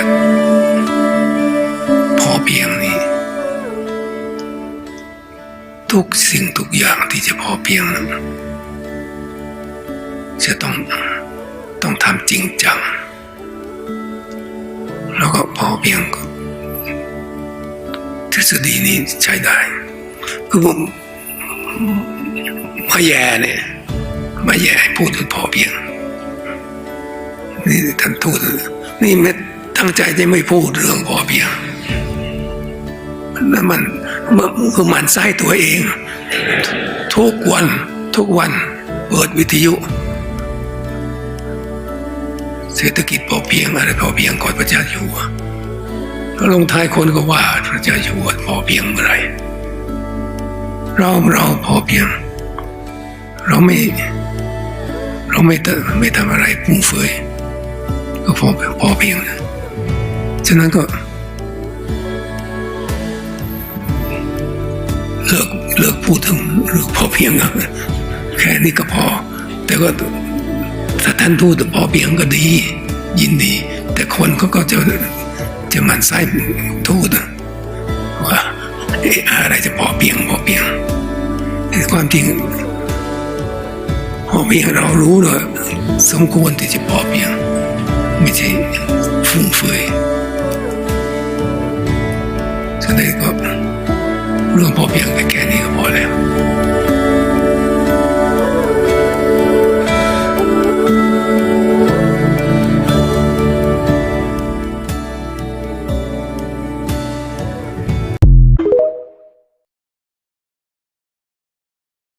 ยัติพอเพียงนี่ทุกสิ่งทุกอย่างที่จะพอเพียงนั้นจะต้องต้องทำจริงจัง แล้วก็พอเพียงก็ทฤษฎีนี้ใช้ได้คือผมมาแย่เนี่ยมาแย่พูดถึงพอเพียง นี่ท่านทูตนี่ไม่ ตั้งใจจะไม่พูดเรื่องพอเพียงแล้วมันมันคือมันไส้ตัวเอง ทุกวันทุกวันเปิดวิทยุ เศรษฐกิจพอเพียงอะไรพอเพียงก่อนพระเจ้าอยู่หัวแล้วลงท้ายคนก็ว่าพระเจ้าอยู่หัวพอเพียงเมื่อไรเราเราพอเพียง เราไม่ เราไม่ทำไม่ทำอะไรฟุ่มเฟือยก็พอพอเพียงนะ ฉะนั้นก็เลิกเลิกพูดถึงเรื่องพอเพียงนแค่นี้ก็พอ แต่ก็ถ้าท่านพูดพอเพียงก็ดี ยินดี แต่คนเขาก็จะจะมันไส้ทูตนะว่าอะอะไรจะพอเพียงพอเพียงแต่ความจริงพอเพียงเรารู้เลยสมควรที่จะพอเพียง ไม่ใช่ ฉะนั้นก็เรื่องพ